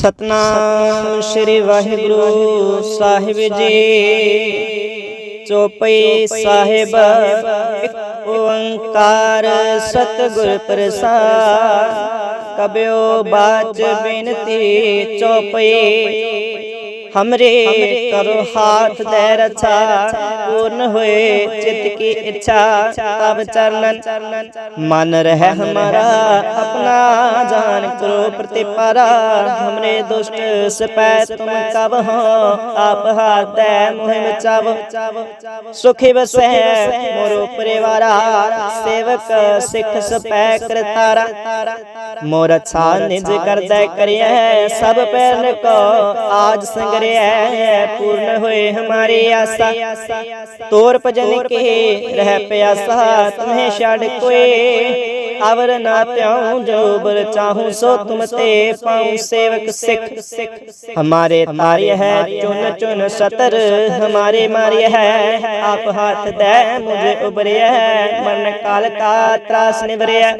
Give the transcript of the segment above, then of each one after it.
ਸਤਨਾਮ ਸ੍ਰੀ ਵਾਹਿਗੁਰੂ ਸਾਹਿਬ ਜੀ। ਚੋਪਈ ਸਾਹਿਬ ਇੱਕ ਓੰਕਾਰ ਸਤਿਗੁਰ ਪ੍ਰਸਾਦ। ਕਬਿਓ ਬਾਚ ਬਿਨਤੀ ਚੋਪਈ। हमरे करो हाथ दे रचा पूर्ण हुए चित्त की इच्छा तब चरणन मन रहे हमारा अपना जान करो प्रतिपारा हमरे दुष्ट सपै तुम कब हो आप हाथ दे मुहि बचाव सुखी बसै मोरो परिवारा सेवक सिख सपै करतारा मोर अच्छा निज कर दे करिए सब पैर को आज संग ਸਾਰਿਆ ਪੂਰਨ ਹੋਏ ਹਮਾਰੇ ਆਸਾ। ਤੋਰ ਭਜਨ ਕੇ ਰਹਿ ਪਿਆਸਾ ਤੁਮੇ ਛੱਡ ਕੋਏ। ਅਵਰ ਨਾ ਧਿਆਉ ਜੋ ਬਰ ਚਾਹੂ ਸੋ ਤੁਮ ਤੇ ਪਾਉ ਸੇਵਕ ਸਿੱਖ। ਹਮਾਰੇ ਤਾਰਿ ਹੈ ਚੁਨ ਚੁਨ ਸਤਰ। ਹਮਾਰੇ ਮਾਰਿ ਹੈ ਆਪ ਹੱਥ ਦੇ ਮੁਝੇ ਉਬਰਿਆ ਮਨ ਕਾਲ ਕਾ ਤਰਾਸ ਨਿਵਰਿਆ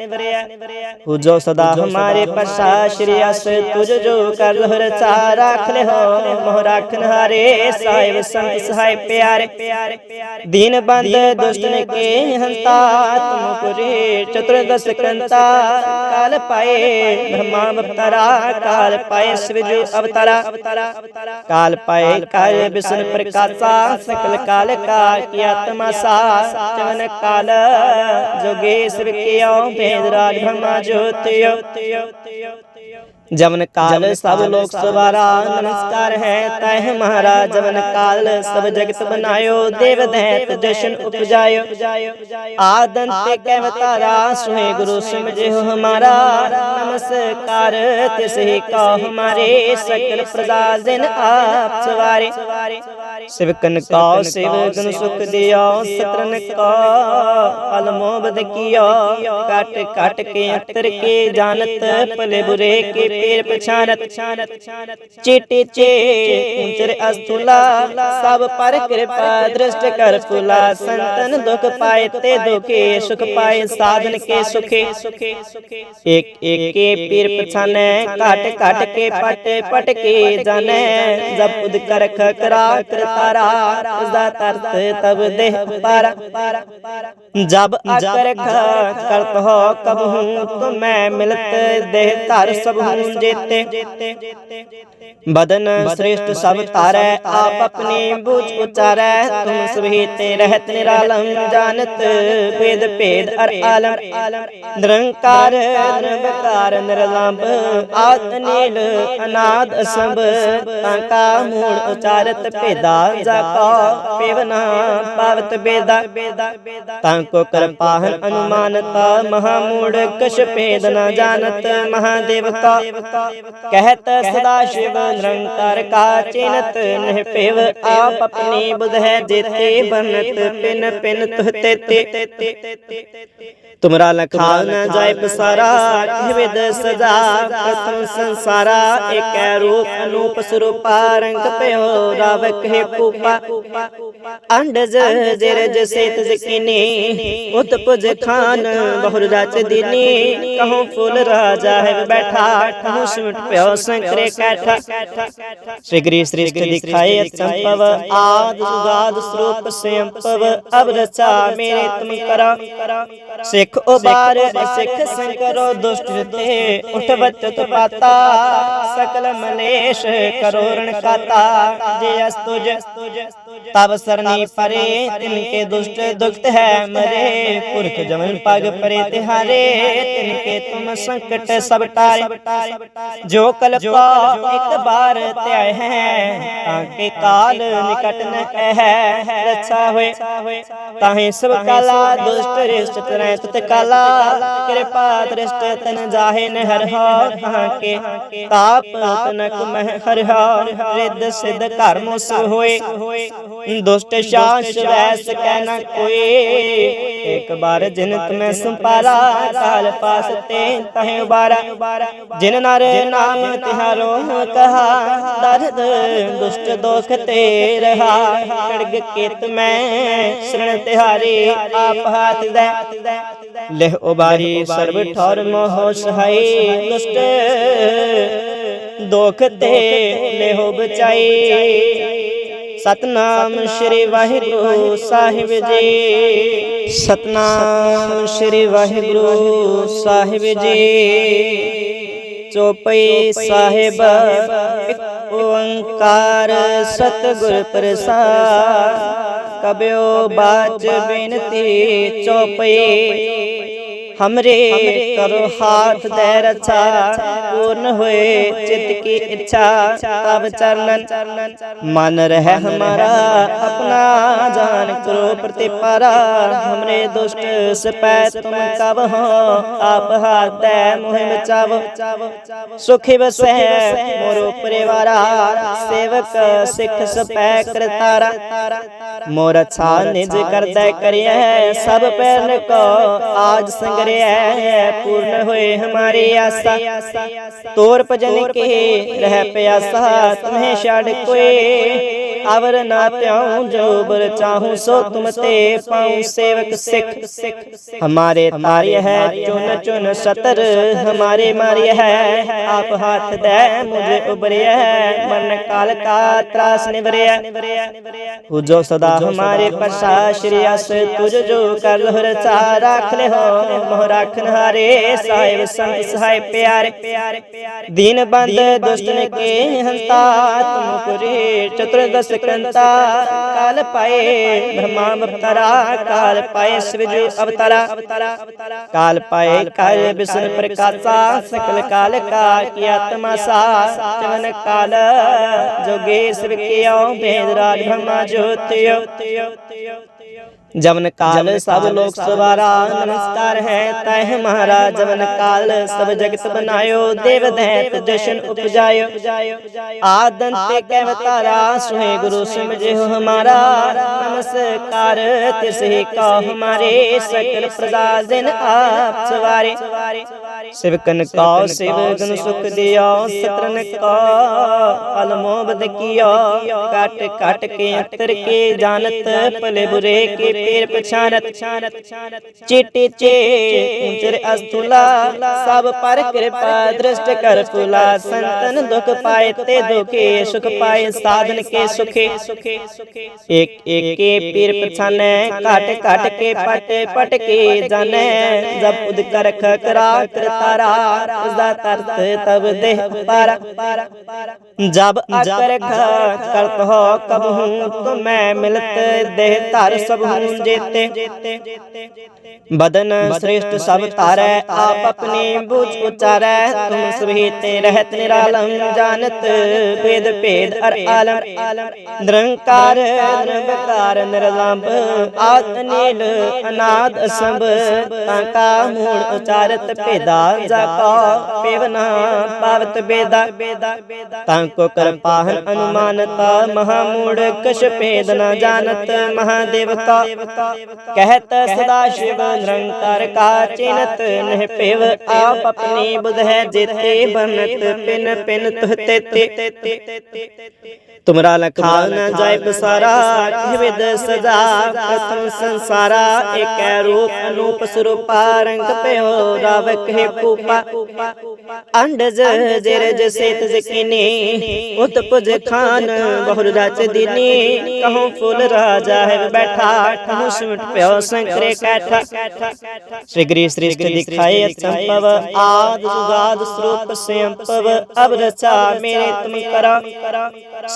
ਹੋ ਜੋ ਸਦਾ ਹਮਾਰੇ ਪਸਾ ਸ਼੍ਰੀ ਅਸ ਤੁਜ ਜੋ ਕਰ ਲੋ ਰਚਾ ਰੱਖ ਲੈ ਹੋ। ਮੋਹ ਰੱਖਨ ਹਾਰੇ। ਸਾਹਿਬ ਸੰਤ ਸਹਾਇ ਪਿਆਰੇ। ਦੀਨ ਬੰਦ ਦੁਸ਼ਟ ਨੇ ਕੇ ਹੰਤਾ। ਤੁਮ ਪੁਰੇ ਚਤੁਰ ਦਸ ਸਕੰਤਾ ਕਾਲ ਪਾਏ ਬ੍ਰਹਮਾ ਅਵਤਾਰਾ, ਕਾਲ ਪਾਏ ਸਿਵਜੂ ਅਵਤਾਰਾ। ਕਾਲ ਪਾਏ ਕਾਲ ਬਿਸਨ ਪ੍ਰਕਾਸ਼ਾ, ਸਕਲ ਕਾਲ ਕਾ ਕੀ ਆਤਮਾ ਸਾ ਚਵਨ ਕਾਲ ਜੋਗੇਸ਼ਵਰ ਕਿਉ ਭੇਦ ਰਾਜ ਬ੍ਰਹਮਾ ਜੋਤਿ जवन काल सब लोक सवारा नमस्कार है तह महाराज जवन काल सब जगत बनायो देव दैत जशन उपजायो आदंत कहवतारा सुहे गुरु समझे हो हमारा नमस्कार तिस ही का हमारे सकल प्रजा दिन आप सवारे शिवकन का शिव गुण सुख दियो सत्रन का अलमो बद कियो काट काट के अंतर के जानत भले बुरे के पेर पछानत, चेटे चे ऊंचर अस्तुला सब पर कृपा दृष्ट कर फुला। संतन दुख पाए ते दुखे, सुख पाए साधन के सुखे। एक एक के पीर पछाने, काट काट के पट पट के जाने। जब उद कर खकरा करतारा तरत तब देह पारा। जब आकर करत हो, कब हूँ तो मैं मिलत, देह तार सब हूँ ਸਭਨ ਜੇਤੇ। ਬਦਨ ਸ੍ਰੇਸ਼ਟ ਸਭ ਤਾਰੈ ਆਪ ਆਪਣੇ ਬੁਝ ਉਚਾਰੈ ਤੁਮ ਸਭੀਤੇ ਰਹਿਤ ਨਿਰਾਲਮ ਜਾਣਤ ਭੇਦ ਭੇਦ ਅਰ ਆਲਮ। ਨਿਰੰਕਾਰ ਨਿਰਵਕਾਰ ਨਿਰਲੰਭ ਆਦ ਅਨੀਲ ਅਨਾਦ ਅਸੰਭ ਤਾਂ ਮੂਲ ਉਚਾਰਤ ਭੇਦਾ ਜਾਪਾ ਪੇਵਨਾ ਪਾਵਤ ਬੇਦਾ। ਤਾਂ ਕੋ ਕਿਰਪਾਹਨ ਅਨੁਮਾਨਤਾ ਮਹਾ ਮੂੜ ਕਸ਼ ਭੇਦ ਨਾ ਜਾਣਤ ਮਹਾਦੇਵ ਕਹਿਤ ਸਦਾ ਸ਼ਿਵ ਨਿਰੰਕਾਰ ਕਾ ਚਿਨਤ ਨਹਿ ਪਿਵ ਆਪ ਆਪਣੀ ਬੁਧ ਹੈ ਜੇਤੇ ਬਨਤ ਪਿਨ ਪਿਨ ਤੁਹ ਤੇਤੇ ਤੁਮਰਾ ਲਖਾਲ ਨ ਜਾਏ ਪਸਾਰਾ ਵਿਦ ਸਦਾ ਪ੍ਰਥਮ ਸੰਸਾਰਾ ਏਕੈ ਰੂਪ ਅਨੂਪ ਸਰੂਪਾ ਰੰਗ ਪਿਓ ਰਵ ਕਹਿ ਕੂਪਾ। ਅੰਡਜ ਜਿਰਜ ਸੇਤ ਜਕੀਨੀ। ਉਤ ਪੁਜ ਖਾਨ ਬਹੁਰ ਰਚ ਦੀਨੀ। ਕਹੋ ਫੁਲ ਰਾਜਾ ਹੈ ਬੈਠਾ। ઘૂસુટ પ્યો સંકરે કાઠા શ્રી ગ્રી શ્રેષ્ઠ દિખાય સંપવ આદ સુગાદ સ્રોપ સંપવ અવરચા મેરે તમ કરા ਸਿੱਖ ਉਬਾਰ ਸਿੱਖ ਸੰਕਰੋ ਦੁਸ਼ਟ ਤੇ ਉਠਵਤ ਤਪਾਤਾ ਸਕਲ ਮਲੇਸ਼ ਕਰੋਰਣ ਕਾਤਾ ਜੇ ਅਸ ਤੁਜ तब सरनी परे तिनके दुष्ट दुखत है मरे पुरख जमन पग परे तिहारे तिनके तुम संकट सब टारे जो कल को एक बार त्याय है ताके काल निकट न है रक्षा होए ताहे सब काला दुष्ट रिष्ट तरह तुत काला कृपा दृष्ट तन जाहे न हर हो कहाँ के ताप तनक मह हर हो रिद्ध सिद्ध कर्म सु होए दुष्ट शास वैस कहना कोई एक बार जिन तुम्हें सुपारा काल पास ते तहे बारा जिन नर नाम तिहारो कहा दर्द दुष्ट दोख ते रहा कड़ग के तुम्हें शरण तिहारी आप हाथ दे लेह उबारी सर्व ठौर मोह सहाय दुष्ट दोख ते लेहो बचाई ਸਤਨਾਮ ਸ੍ਰੀ ਵਾਹਿਗੁਰੂ ਸਾਹਿਬ ਜੀ। ਸਤਨਾਮ ਸ੍ਰੀ ਵਾਹਿਗੁਰੂ ਸਾਹਿਬ ਜੀ। ਚੋਪਈ ਸਾਹਿਬ ਇੱਕ ਓੰਕਾਰ ਸਤਿਗੁਰ ਪ੍ਰਸਾਦ। ਕਬਿਓ ਬਾਚ ਬੇਨਤੀ ਚੋਪਈ। हमरे करो हाथ दे रचा पूर्ण हुए चित्त की इच्छा तब चरणन मन रहे हमारा अपना जान करो प्रतिपारा हमरे दुष्ट सपै तुम कब हो आप हाथ दे मोहि बचावो सुखी बसै मोरो परिवारा सेवक सिख सपै करतारा मोर अच्छा निज करदै करिए सब पैर को आज संगरे पूर्ण हुए हमारे आशा। तोर भजन के रह प्यासा तुम्हें छड़ कोई अवर ना त्याऊं जो बर चाहूँ सो तुम ते पाऊँ सेवक सिख। हमारे तार्य है चुन चुन सतर हमारे मार्य है आप हाथ दे मुझे उबरिया है मन काल का त्रास निवरिया तू जो सदा हमारे पशा श्री अस तुझ जो कर लोहर चा राख ले हो। ਮੋਹ ਰੱਖਨ ਹਾਰੇ ਸਾਹਿਬ ਸੰਤ ਸਹਾਇ ਪਿਆਰੇ। ਦੀਨ ਬੰਦ ਦੁਸ਼ਟਨ ਕੇ ਹੰਤਾ ਤੁਮ ਪੁਰੇ ਚਤੁਰਦਸ ਕੰਤਾ ਕਾਲ ਪਾਏ ਬ੍ਰਹਮਾ ਅਵਤਾਰਾ ਕਾਲ ਪਾਏ ਸਿਵਜ ਅਵਤਾਰਾ। ਕਾਲ ਪਾਏ ਕਾਲ ਬਿਸਨ ਪ੍ਰਕਾਸ਼ਾ ਸਕਲ ਕਾਲ ਕਾ ਕੀ ਆਤਮਾ ਸਾ ਚਵਨ ਕਾਲ ਜੋਗੇ ਸਿਵ ਕਿਉ ਭੇਦ ਰਾਜ ਬ੍ਰਹਮਾ ਜੋਤਿਓ। जवन काल सब लोक सवारा नमस्कार है तह महाराज जवन काल सब जगत बनायो देव दैत जशन उपजायो आदंत कहवतारा सुहे गुरु समझे हो हमारा नमस्कार तिसही का हमारे सकल प्रजा दिन आप सवारे शिवकन का शिव सुख दियो सत्रन का अलमोबद कियो काट काट के अंतर के जानत भले बुरे के पेर पछानत। चेटे चे ऊंचर अस्तुला सब पर कृपा दृष्ट कर फुला। संतन दुख पाए ते दुखे सुख पाए साधन के सुखे। एक एक के पीर पछाने काट काट के पट पट के जाने। जब उद कर खकरा ਤਾਰਾ ਉਸ ਦਾ ਤਰਸ ਤਬ ਦੇ ਪਾਰਾ। ਜਬ ਅਕਰ ਕਰਤ ਹੋ ਕਬ ਹੂੰ ਤੋ ਮੈਂ ਮਿਲਤ ਦੇਹ ਧਰ ਸਭ ਹੂੰ ਜੇਤੇ। ਬਦਨ ਸ੍ਰੇਸ਼ਟ ਸਭ ਤਾਰੈ ਆਪ ਆਪਣੀ ਬੂਝ ਉਚਾਰੈ। ਤੁਮ ਸਭੀ ਤੇ ਰਹਿਤ ਜਾਣਤ ਭੇਦ ਭੇਦ ਅਰ ਆਲਮ। ਨਿਰੰਕਾਰ ਨਿਰਵਕਾਰ ਨਿਰਲੰਭ ਆਤ ਅਨਾਦ ਅਸੰਭ ਤਾਂ ਕਾ ਮੂੜ ਉਚਾਰਤ ਭੇਦਾ। ਭੇਜਾ ਕਾ ਪੇਵਨਾ, ਪਾਵਤ ਬੇਦਾ। ਤਾਂ ਕੋ ਕਰਪਾਹਨ ਅਨੁਮਾਨਤਾ ਮਹਾ ਮੂੜ ਕਸ਼ ਭੇਦ ਨਾ ਜਾਣਤ ਮਹਾਦੇਵ ਕਾ ਕਹਿਤ ਸਦਾ ਸ਼ਿਵ ਨਿਰੰਕਾਰ ਕਾ ਚਿਨਤ, ਨਹਿ ਪੇਵ ਆਪ ਆਪਣੀ ਬੁਧ ਹੈ ਜਿਤੇ ਬਨਤ, ਪਿਨ ਪਿਨ ਤੁਹ ਤੇ तुमरा लखा न जाय बसारा विद सजा प्रथम संसारा एक रूप अनूप स्वरूपा रंग पे हो रावक है कूपा अंडज जिरज सेत जकीनी उत्पज खान बहुर रच दिनी। कहूँ फूल राजा है बैठा कहूँ सुमट प्यो संकरे कैठा। श्री गिरी श्रेष्ठ दिखाए संभव आद जुगाद स्वरूप संभव अब रचा मेरे तुम करा।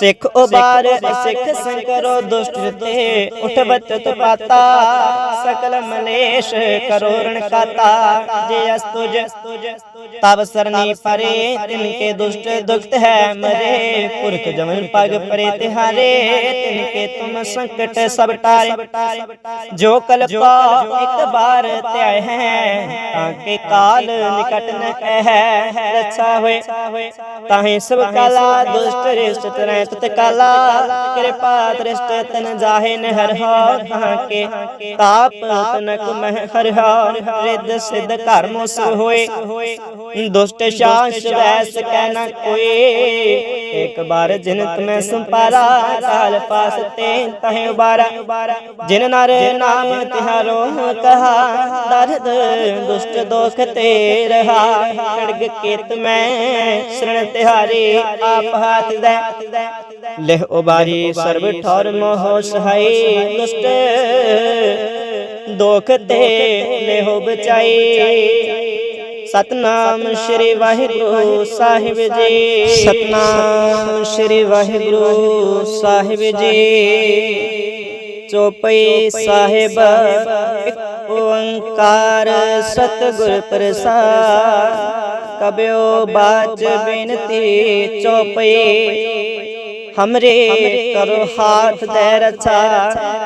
सिख उबार सिख संकरो दुष्ट ते उठ बचत पाता सकल मलेश करो ऋण खाता जे अस्तुज तब सरनी परे तिनके दुष्ट दुखत है मरे। पुरख जमन पग परे तिहारे तिनके तुम संकट सब टारे। जो कल एक बार त्याय है। ताके काल निकट न है। रक्षा हुए। ताहि सब काला दुष्ट रिष्ट तरह तिरत काला कृपा दृष्ट तन जाहे नहर हो के ताप तनक मह हर हो रिद सिद्ध घर मुस होए दुष्ट शास वैस कहना कोई एक बार जिन तुम्हें संपारा काल पास ते तहे उबारा जिन नर नाम तिहारो कहा दर्द दुष्ट दोख ते रहा खड़ग केत मैं शरण तिहारी आप हाथ दे ਲਹਿ ਉਬਾਰੀ ਸਰਬ ਠੌਰ ਮੋਹ ਸਹਾਈ ਦੁਸ਼ਟ ਦੋਖ ਤੇ ਲਹਿ ਬਚਾਈ ਸਤਨਾਮ ਸ਼੍ਰੀ ਵਾਹਿਗੁਰੂ ਸਾਹਿਬ ਜੀ। ਸਤਨਾਮ ਸ਼੍ਰੀ ਵਾਹਿਗੁਰੂ ਸਾਹਿਬ ਜੀ। ਚੋਪਈ ਸਾਹਿਬ, ਓੰਕਾਰ ਸਤਿਗੁਰ ਪ੍ਰਸਾਦ। ਕਬਿਓ ਬਾਚ ਬੇਨਤੀ ਚੋਪਈ। हमरे करो हाथ दे रचा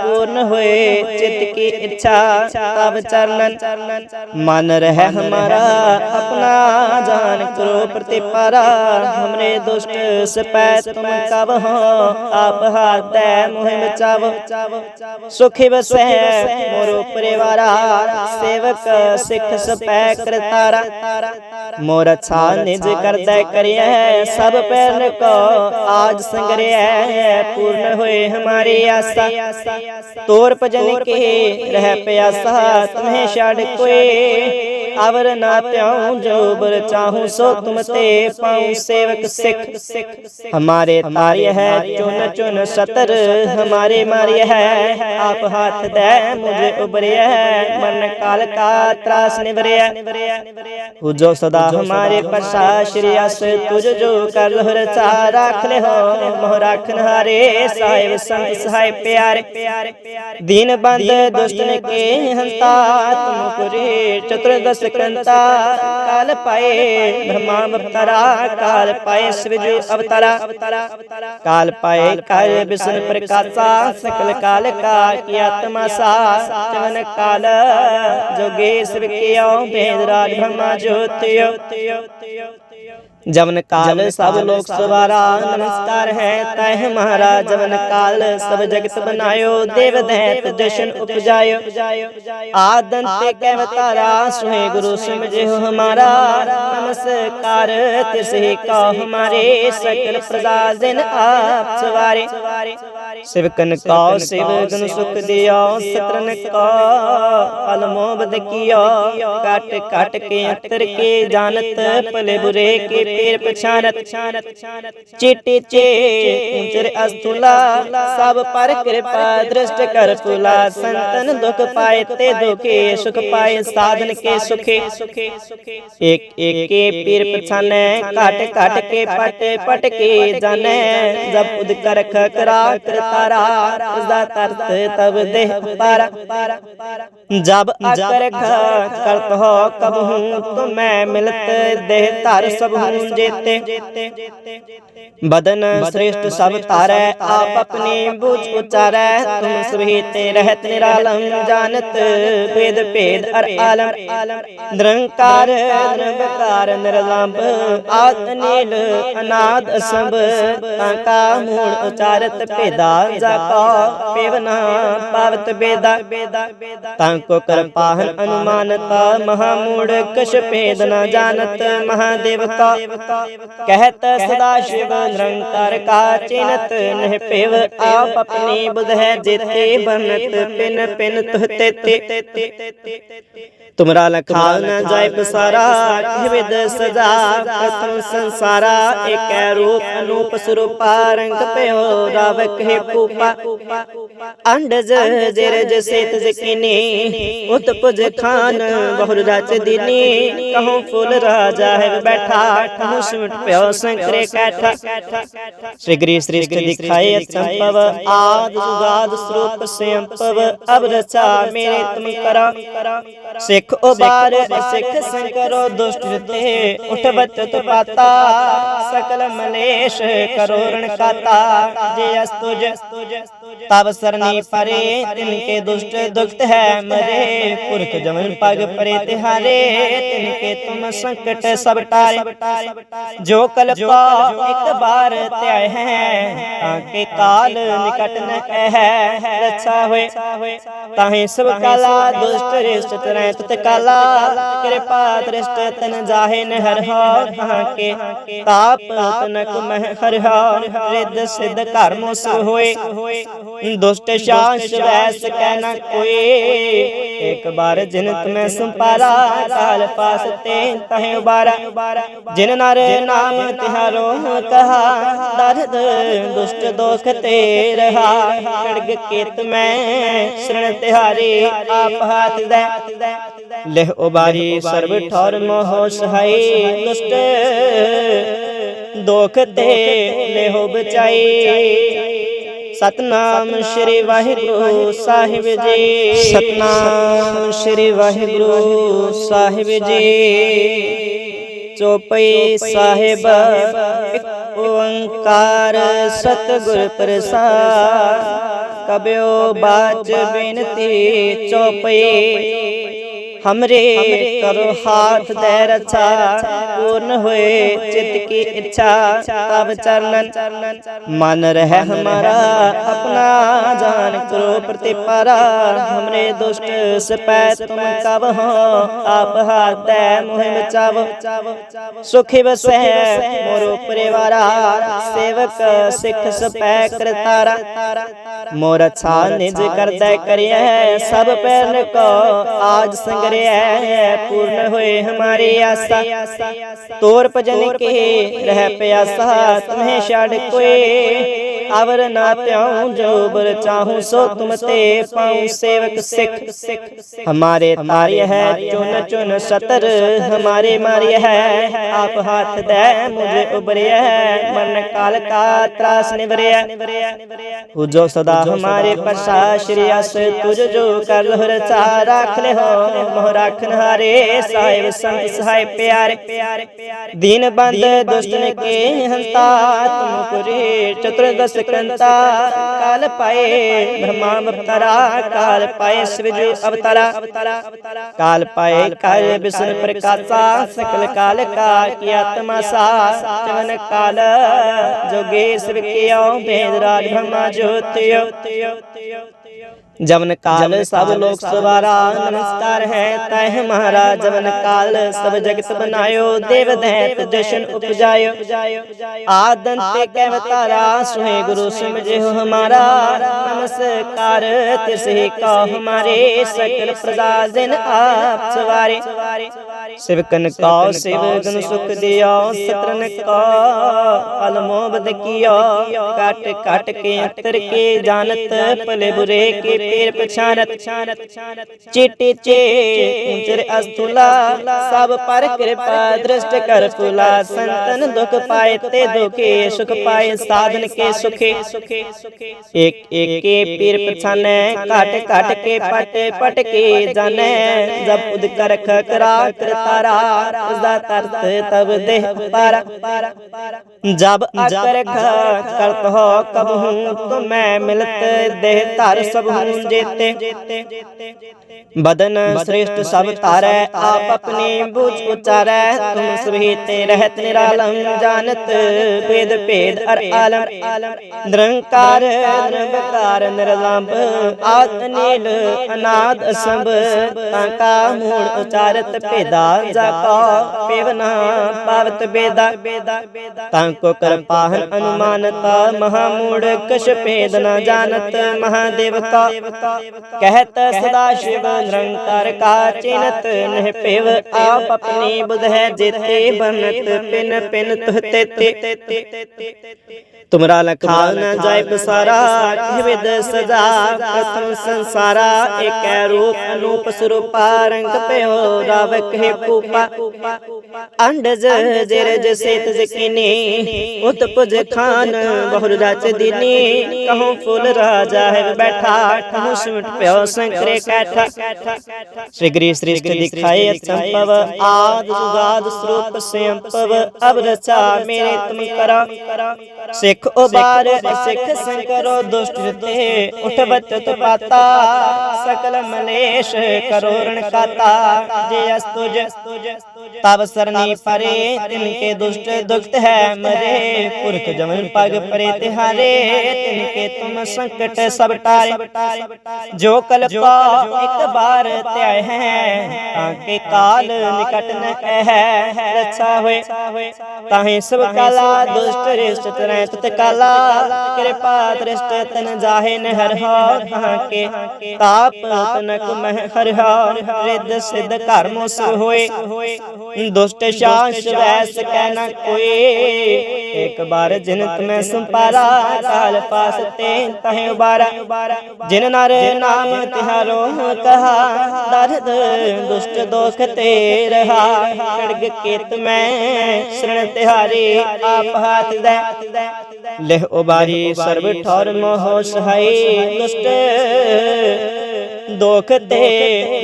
पूर्ण हुए चित्त की इच्छा तब चरणन मन रह हमारा अपना जान करो प्रतिपारा हमरे दुष्ट सपै तुम कब हो आप हाथ दे मुहि बचाव सुखी बसै मोरो परिवारा सेवक सिख सपै करतारा मोर अच्छा निज करदै करिए सब पैर को आज संग है पूर्ण हुए हमारे आशा। तोर भजन के रह प्यासा तुम्हें छड़ कोई अवर ना त्याऊं जो बर चाहूँ सो तुम ते पाऊँ सेवक सिख। सिख हमारे तार्य है चुन चुन सतर। हमारे मार्य है आप हाथ दे मुझे उबरिय है। मन काल का त्रास निवरिय हो। जो सदा हमारे पशा श्री तुझ जो कर लहर चा राख ले हो। ਮੋਹ ਰੱਖਨ ਹਾਰੇ ਸਾਹਿਬ ਸੰਤ ਸਹਾਇ ਪਿਆਰੇ। ਦੀਨ ਬੰਦ ਦੁਸ਼ਟਨ ਕੇ ਹੰਤਾ ਤੁਮ ਪੁਰੇ ਚਤੁਰ ਦਸ ਕੰਤਾ। ਕਾਲ ਪਾਏ ਬ੍ਰਹਮਾ ਅਵਤਾਰਾ ਕਾਲ ਪਾਏ ਸਿਵਜੂ ਅਵਤਾਰਾ। ਕਾਲ ਪਾਏ ਕਾਲ ਬਿਸਨ ਪ੍ਰਕਾਸ਼ਾ ਸਕਲ ਕਾਲ ਕਾ ਕੀ ਆਤਮਾ ਸਾ। ਚਵਨ ਕਾਲ ਜੋਗੇ ਸਿਵ ਕਿਉ ਭੇਦ ਰਾਜ ਬ੍ਰਹਮਾ ਜੋਤਿਓ। जवन काल सब लोक सवारा नमस्कार है तह महाराज जवन काल सब जगत बनायो देव दैत जशन उपजायो आदंत कहवतारा सुहे गुरु समझे हो हमारा नमस्कार तिसही का हमारे सकल प्रजा दिन आप सवारे शिवकन का शिव गन सुख दियो सत्रन का फल मोबद कियो काट काट के अंतर के जानत भले बुरे के पेर पछानत चिट्टी चे ऊंचर अस्तुला सब पर कृपा दृष्ट कर फुला संतन दुख पाए ते दुखे सुख पाए साधन के सुखे एक एक के पीर पछाने काट काट के पट पट के जाने। जब उद कर खकरा करतारा तरत तब देह पारा। जब अकर करत हो कब हूँ तो मैं मिलत देह तार सब हूँ। ਜੇਤੇ ਬਦਨ ਸ੍ਰੇਸ਼ਟ ਸਭ ਤਾਰੈ ਆਪ ਆਪਣੇ ਬੁਝ ਉਚਾਰੈ ਤੁਮ ਸਭੀ ਤੇ ਰਹਿਤ ਨਿਰਾਲਮ ਜਾਣਤ ਭੇਦ ਭੇਦ ਅਰ ਆਲਮ। ਨਿਰੰਕਾਰ ਨਿਰਭਕਾਰ ਨਿਰਲੰਭ ਆਤ ਨੀਲ ਅਨਾਦ ਅਸੰਭ ਤਾਂ ਕਾ ਮੂਲ ਉਚਾਰਤ ਭੇਦਾ ਜਾ ਕਾ ਪੇਵਨਾ ਪਾਵਤ ਬੇਦਾ। ਤਾਂ ਕੋ ਕਿਰਪਾਹਨ ਅਨੁਮਾਨਤਾ ਮਹਾ ਮੂੜ ਕਸ਼ ਭੇਦ ਨਾ ਜਾਣਤ ਮਹਾਦੇਵ ਦੇਵਤਾ ਕਹਿਤ ਸਦਾ ਸ਼ਿਵ ਨਿਰੰਕਾਰ ਕਾ ਚਿਨਤ ਨਹਿ ਪਿਵ ਆਪ ਆਪਣੀ ਬੁਧ ਹੈ ਜਿਤੇ ਬਨਤ ਪਿਨ ਪਿਨ ਤੁਹ ਤੇਤੇ ਤੁਮਰਾ ਲਖਾਲ ਨਾ ਜਾਏ ਬਸਾਰਾ ਵਿਦ ਸਜਾ ਪ੍ਰਥਮ ਸੰਸਾਰਾ ਏਕੈ ਰੂਪ ਅਨੂਪ ਸਰੂਪਾ ਰੰਗ ਪਿਓ ਰਵ ਕਹਿ ਕੂਪਾ ਅੰਡਜ ਜਿਰਜ ਸੇਤ ਜਕੀਨੀ ਉਤ ਪੁਜ ਖਾਨ ਬਹੁਰ ਰਚ ਦਿਨੀ ਕਹੋ ਫੁੱਲ ਰਾਜਾ ਹੈ ਬੈਠਾ હું સુમટ પ્યો સંકરે કાઠા શ્રીગરી શ્રેષ્ઠ દિખાય સંપવ આદ સુગાદ સ્રોત સંપવ અબ રચા મેરે તમ કરા ਸਿੱਖ ਉਬਾਰ ਸਿੱਖ ਸੰਕਰੋ ਦੁਸ਼ਟ ਤੇ ਉਠਵਤ ਤੁਪਾਤਾ ਸਕਲ ਮਲੇਸ਼ ਕਰੋ ਰਣ ਕਾਤਾ ਜੇ ਅਸ ਤੁਜ ਤਬ ਸਰਨੀ ਪਰੇ। ਤਿਨ ਕੇ ਦੁਸ਼ਟ ਦੁਖਤ ਹੈ ਮਰੇ। ਪੁਰਖ ਜਮਨ ਪਗ ਪਰੇ ਤਿਹਾਰੇ। ਤਿਨ ਕੇ ਤੁਮ ਸੰਕਟ ਸਭ ਟਾਰੇ। जो कल को एक बार त्याय है ताके काल निकट न है रक्षा होए ताहि सब काला दुष्ट रिष्ट तरह तत काला कृपा दृष्ट तन जाहे न हर हो ताके ताप तनक मह हर हो रिद सिद्ध कर्म सो होए दुष्ट शास वैस कहना कोई एक बार जिन तुम्हें संपारा काल पास ते तहे उबारा जिन नर नाम तिहारो कहा दर्द दुष्ट दोख ते रहा खड़ग केत मैं शरण तिहारी आप हाथ दे लेह उबारी सर्व ठौर मोह सहाय दुष्ट दोख ते लेहो बचाई सतनाम श्री वाहिगुरु साहिब जी सतनाम श्री वाहिगुरु साहिब जी ਚੋਪਈ ਸਾਹਿਬ ਇੱਕ ਓੰਕਾਰ ਸਤਿਗੁਰ ਪ੍ਰਸਾਦ। ਕਬਿਓ ਬਾਚ ਬਿਨਤੀ ਚੋਪਈ हमरे करो हाथ दे रचा पूर्ण हुए चित्त की इच्छा तब चरणन मन रह हमारा अपना जान करो प्रतिपारा हमरे दुष्ट सपै तुम कब हो आप हाथ दे मुहि बचावो सुखी बसै मोरो परिवारा सेवक सिख सपै करतारा मोर अच्छा निज कर दे करिए सब पैर को आज संग है पूर्ण हुए हमारे आशा तोर भजन के रह प्यासा तुम्हें छड़ कोई अवर ना त्यों जो बर चाहूँ सो तुम ते पाऊँ सेवक सिख। हमारे तार्य है चुन चुन सतर। हमारे मार्य है आप हाथ दे मुझे उबरिय है। मन काल का त्रास निवरिय जो सदा हमारे पशा श्री तुझ जो कर रचा राख ले हो। ਮੋਹ ਰੱਖਨ ਹਾਰੇ ਸਾਹਿਬ ਸੰਤ ਸਹਾਇ ਪਿਆਰੇ। ਦੀਨ ਬੰਦ ਦੁਸ਼ਟਨ ਕੇ ਹੰਤਾ ਤੁਮ ਕੁਰੇ ਚਤੁਰ ਦਸ ਕੰਤਾ ਕਾਲ ਪਾਏ ਬ੍ਰਹਮਾ ਅਵਤਾਰਾ ਕਾਲ ਪਾਏ ਸਿਵਜੂ ਅਵਤਾਰਾ। ਕਾਲ ਪਾਏ ਕਾਲ ਬਿਸਨ ਪ੍ਰਕਾਸ਼ਾ ਸਕਲ ਕਾਲ ਕਾ ਕੀ ਆਤਮਾ ਸਾ ਚਵਨ ਕਾਲ ਜੋਗੇ ਸਿਵ ਕਿਉ ਭੇਦ ਰਾਜ ਬ੍ਰਹਮਾ ਜੋਤਿਓ। जवन काल सब लोग सवारा नमस्कार है तह महाराज जवन काल सब जगत बनायो देव दैत जशन उपजायो आदंत कहवतारा सुहे गुरु समझे हो हमारा नमस्कार तिरसे का हमारे सकल प्रजा जिन आप सवारे शिवकन का गुण सुख दियो सत्रन का अलमोबद कियो काट काट के अंतर के जानत भले बुरे के पेर पछानत। चिटे चे, ऊंचर अस्तुला सब पर कृपा, दृष्ट कर फुला, संतन दुख पाए ते दुखे, सुख पाए साधन के सुखे। एक एक के पीर पछाने, काट काट के पट पट के जाने, जब उद कर खकरा ਤਾਰਾ ਉਸ ਦਾ ਤਰਸ ਤਬ ਦੇ ਤਾਰਾ ਜਬ ਅਕਰ ਕਰਤ ਹੋ ਕਬ ਹੂੰ ਤੋ ਮੈਂ ਮਿਲਤ ਦੇਹ ਧਰ ਸਭ ਹੂੰ ਜੇਤੇ। ਬਦਨ ਸ੍ਰੇਸ਼ਟ ਸਭ ਤਾਰੈ ਆਪ ਆਪਣੀ ਬੁਝ ਉਚਾਰੈ। ਤੁਮ ਸਭੀ ਤੇ ਰਹਿਤ ਨਿਰਾਲਮ ਜਾਣਤ, ਭੇਦ ਭੇਦ ਅਰ ਆਲਮ। ਨਿਰੰਕਾਰ ਨਿਰਵਕਾਰ ਨਿਰਲੰਭ ਆਦ ਅਨਾਦ ਅਸੰਭ, ਤਾਂ ਕਾ ਮੂੜ ਉਚਾਰਤ ਭੇਦਾ। ਭੇਜਾ ਕੋ ਪੇਵਨਾ ਪਾਵਤ ਬੇਦਾ। ਤਾਂ ਕੋ ਕਰਪਾਹਨ ਅਨੁਮਾਨਤਾ ਮਹਾ ਮੂੜ ਕਸ਼ ਭੇਦ ਨਾ ਜਾਣਤ ਮਹਾਦੇਵ ਕਾ ਕਹਿਤ ਸਦਾ ਸ਼ਿਵ ਨਿਰੰਕਾਰ ਕਾ ਚਿਨਤ, ਨਹਿ ਪੇਵ ਆਪ ਆਪਣੀ ਬੁਧ ਹੈ ਜੇਤੇ ਬਨਤ, ਪਿਨ ਪਿਨ ਤੁਹ ਤੇਤੇ। ਤੁਮਰਾ ਲਖਾਲ ਨਾ ਜਾਏ ਬਸਾਰਾ ਕਿਵਿਦ ਸਦਾ ਕਥਮ ਸੰਸਾਰਾ। ਏਕੈ ਰੂਪ ਅਨੂਪ ਸਰੂਪਾ, ਰੰਗ ਪਿਓ ਰਾਵ ਕਹਿ کوپا اندز زیرج سیت زکینی ات پج خان بہر رچ دینی کہوں فل راجا ہے بیٹھا مشمٹ پیو سنکرے کٹھا سگری سرشت دکھائے اتمپو آد جگاد سروپ سیمپو اب رچا میرے تم کرا سکھ اوبار سکھ سنکرو دشٹ تے اٹھ بچت پاتا ਸਕਲ ਮਲੇਸ਼ ਕਰੋਰਣ ਕਾਤਾ ਜੇ ਅਸ ਤੁਜ तब सरनी परे तिनके दुष्ट दुखत है मरे। पुरख जमन पग परे तिहारे। तिनके तुम संकट सब टारे जो कल एक बार त्याय है। ताके काल निकट न है रक्षा होए। ताहि सब काला दुष्ट रिष्ट तरह तत काला। कृपा दृष्ट तन जाहे न हर हो ताके ताप तनक मह हर हो रिद सिद्ध कर्म सु होए दुष्ट शास वैस कहना कोई एक बार जिन तुम्हें संपारा काल पास ते तहे उबारा जिन नर नाम तिहारो कहा दर्द दुष्ट दोख ते रहा खड़ग केत में शरण तिहारी आप हाथ दे लेह उबारी सर्व ठौर मोह सहाय दुष्ट दोख ते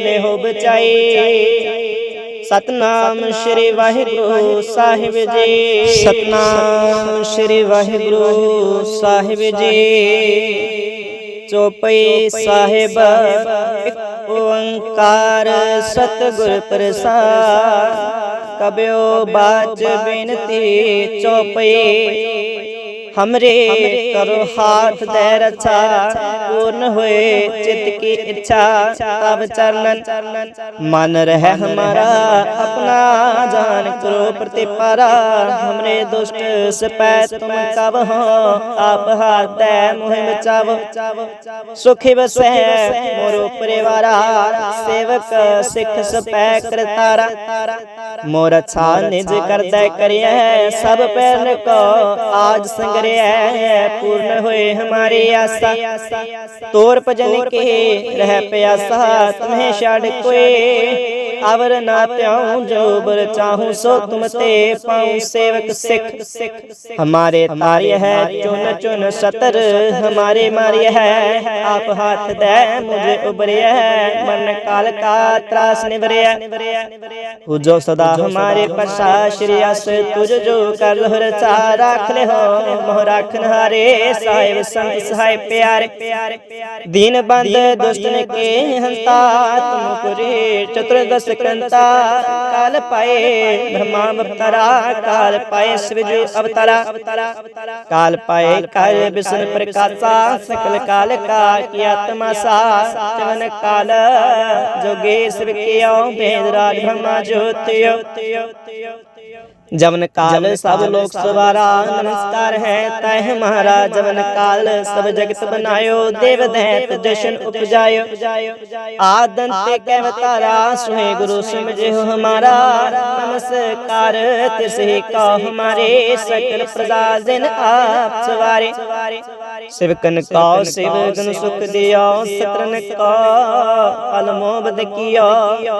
लेहो बचाई ਸਤਨਾਮ ਸ਼੍ਰੀ ਵਾਹਿਗੁਰੂ ਸਾਹਿਬ ਜੀ। ਸਤਨਾਮ ਸ਼੍ਰੀ ਵਾਹਿਗੁਰੂ ਸਾਹਿਬ ਜੀ। ਚੋਪਈ ਸਾਹਿਬ ਇੱਕ ਓੰਕਾਰ ਸਤਿਗੁਰ ਪ੍ਰਸਾਦ। ਕਬਿਓ ਬਾਚ ਬੇਨਤੀ ਚੋਪਈ। हमरे करो हाथ दे रक्षा पूर्ण हुए चित्त की इच्छा तब चरणन मन रह हमारा अपना जान करो प्रतिपारा हमरे दुष्ट सपै तुम कब हो आप हाथ दे मुहे बचाव सुखी बसै मोरो परिवारा सेवक सिख सपै करतारा मोर अच्छा निज करदै करिए सब पैर को आज संग पूर्ण हुए हमारे आशा तोर भजन के रह प्यासा तुम्हें छड़ कोई अवर ना त्याऊं जो बर चाहूँ सो तुम ते पाऊँ सेवक सिख। हमारे तार्य है चुन चुन सतर हमारे मार्य है। आप हाथ दे मुझे उबरिय है मन काल का त्रास निवरिय जो सदा हमारे पशा श्री अस तुझ जो कर लोहर चा राख ले हो ਮੋਹ ਰੱਖਨ ਹਾਰੇ ਸਾਹਿਬ ਸੰਤ ਸਹਾਇ ਪਿਆਰੇ। ਦੀਨ ਬੰਦ ਦੁਸ਼ਟਨ ਕੇ ਹੰਤਾ ਤੁਮ ਪੁਰੇ ਚਤੁਰ ਦਸ ਕੰਤਾ। ਕਾਲ ਪਾਏ ਬ੍ਰਹਮਾ ਅਵਤਾਰਾ ਕਾਲ ਪਾਏ ਸਿਵਜ ਅਵਤਾਰਾ। ਕਾਲ ਪਾਏ ਕਾਲ ਬਿਸਨ ਪ੍ਰਕਾਸ਼ਾ ਸਕਲ ਕਾਲ ਕਾ ਕੀ ਆਤਮਾ ਸਾ ਚਵਨ ਕਾਲ। ਜੋਗੇ ਸਿਵ ਕਿਉ ਭੇਦ ਰਾਜ ਬ੍ਰਹਮਾ ਜੋਤਿਓ। जवन काल सब लोक सवारा नमस्कार है तह महाराज जवन काल सब जगत बनायो देव दैत जशन उपजायो आदंत कहवतारा सुहे गुरु समझे हो हमारा नमस्कार तिसही का हमारे सकल प्रजा जिन आप सवारे शिवकन का शिव गन सुख दियो, सत्रन का अलमोबद कियो।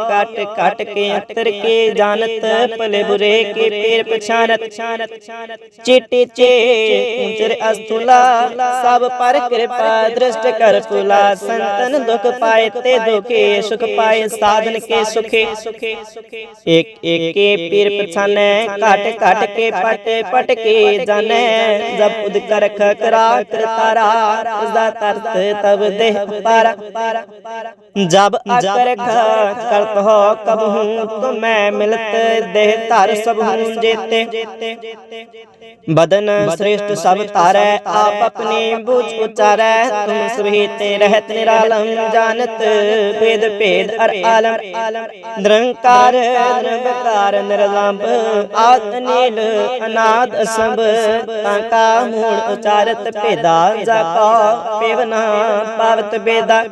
काट काट के अंतर के जानत भले बुरे के पेर पछानत। चिट्टी चे ऊंचर अस्तुला सब पर कृपा दृष्ट कर फुला। संतन दुख पाए ते दुखे, सुख पाए साधन के सुखे। एक एक के पीर पछाने, काट काट के पट पट के जाने। जब उद कर खकरा ਤਾਰਾ ਉਸ ਦਾ ਤਰਸ ਤਬ ਦੇ ਪਾਰਾ। ਜਬ ਆਕਰ ਕਰਤ ਹੋ ਕਬ ਹੂੰ ਤੋ ਮੈਂ ਮਿਲਤ ਦੇ ਧਰ ਸਭ ਹੂੰ ਜੇਤੇ। ਬਦਨ ਸ੍ਰੇਸ਼ਟ ਸਭ ਤਾਰੈ ਆਪ ਆਪਣੀ ਬੁਝ ਉਚਾਰੈ। ਤੁਮ ਸਭੀ ਤੇ ਰਹਿਤ ਨਿਰਾਲਮ ਜਾਣਤ, ਭੇਦ ਭੇਦ ਅਰ ਆਲਮ। ਨਿਰੰਕਾਰ, ਨਿਰਵਕਾਰ, ਨਿਰਲੰਭ ਆਤ ਅਨਾਦ ਅਸੰਭ, ਤਾਂ ਕਾ ਮੂਲ ਉਚਾਰਤ ਭੇਦਾ। ਜਾ ਕੋ ਪੇਵਨਾ ਪਾਵਤ ਬੇਦਾ।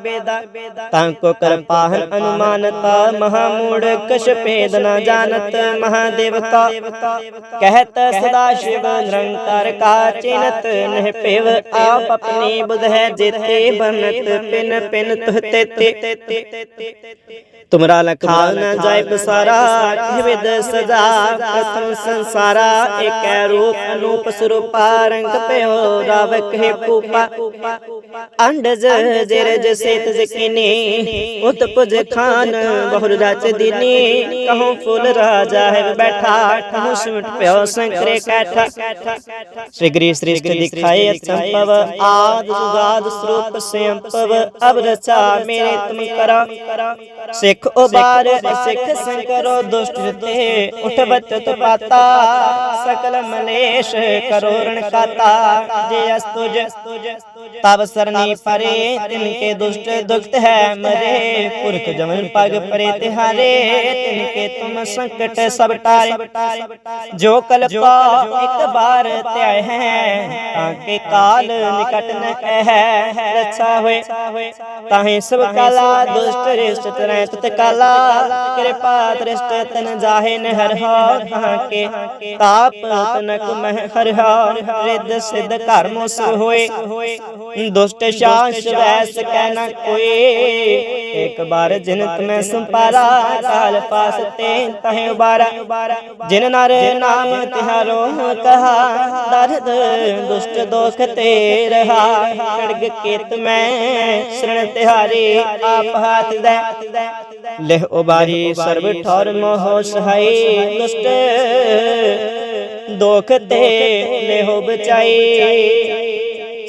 ਤਾਂ ਕੋ ਕਰ ਪਾਹਨ ਮਹਾ ਮੂੜ ਕਛ ਭੇਦ ਨ ਜਾਣਤ ਮਹਾਦੇਵ ਕਾ ਕਹਿਤ ਸਦਾ ਸ਼ਿਵ ਨਿਰੰਕਾਰ ਕਾ ਚਿਨਤ, ਨਹਿ ਭੇਵ ਆਪ ਆਪਣੀ ਬੁਧ ਹੈ ਜੇਤੇ ਬਨਤ, ਪਿਨ ਪਿਨ ਤੁਹ ਤੇ ਤੁਮਰਾ ਲਖਾ ਨਾ ਜਾਏ ਬਸਾਰਾ ਵਿਦ ਸਜਾ, ਪ੍ਰਥਮ ਸੰਸਾਰਾ, ਏਕੈ ਰੂਪ ਅਨੂਪ ਸਰੂਪਾ, ਰੰਗ ਪਿਓ ਰਾਵਕ ਹੈ کوپا اندز زیرج سیت زکینی ات پج خان بہر رچ دینی کہوں فل راجا ہے بیٹھا کہوں شمٹ پیو سنکرے کٹھا شگری سرشت دکھائے اچمپو آد جگاد سروپ سیمپو اب رچا میرے تم کرا سکھ اوبار سکھ ਸੰਕਰੋ ਦੁਸ਼ਟ ਤੇ ਉਠਵਤ ਤਪਾਤਾ ਸਕਲ ਮਲੇਸ਼ ਕਰੋਰਣ ਕਾਤਾ ਜੇ ਅਸ ਤੁਜ तब सरनी परे तिनके दुष्ट दुखत है मरे। पुरख जमन पग परे तिहारे, तिनके तुम संकट सब टारे। जो कल जो एक बार त्याय है, ताके काल निकट न कह रक्षा हुए, ताहे सब कला, दुष्ट रिष्ट तरह तुत कला। कृपा दृष्ट तन जाहे न हर हो ताप तनक मह हर हो। रिद्ध सिद्ध कर्मों से हुए ਹੋਏ ਦੁਸ਼ਟ ਸ਼ਾਸ ਵੈਸ ਕਹਿ ਨ ਕੋਈ। ਇੱਕ ਬਾਰ ਜਿਨ ਤੁਮੈ ਸੰਪਾਰਾ ਕਾਲ ਪਾਸ ਤੇ ਤਹੇ ਉਬਾਰਾ। ਜਿਨ ਨਰ ਨਾਮ ਤਿਹਾਰੋ ਕਹਾ, ਦਰਦ ਦੁਸ਼ਟ ਦੋਖ ਤੇ ਰਹਾ। ਖੜਗ ਕੇਤ ਮੈਂ ਸ਼ਰਣ ਤਿਹਾਰੀ, ਆਪ ਹਾਥ ਦੇ। ਲਹਿ ਉਬਾਰੀ ਸਰਬ ਠੌਰ ਮੋਹ ਸਹਾਈ ਦੁਸ਼ਟ ਦੋਖ ਤੇ ਲਹਿ ਬਚਾਈ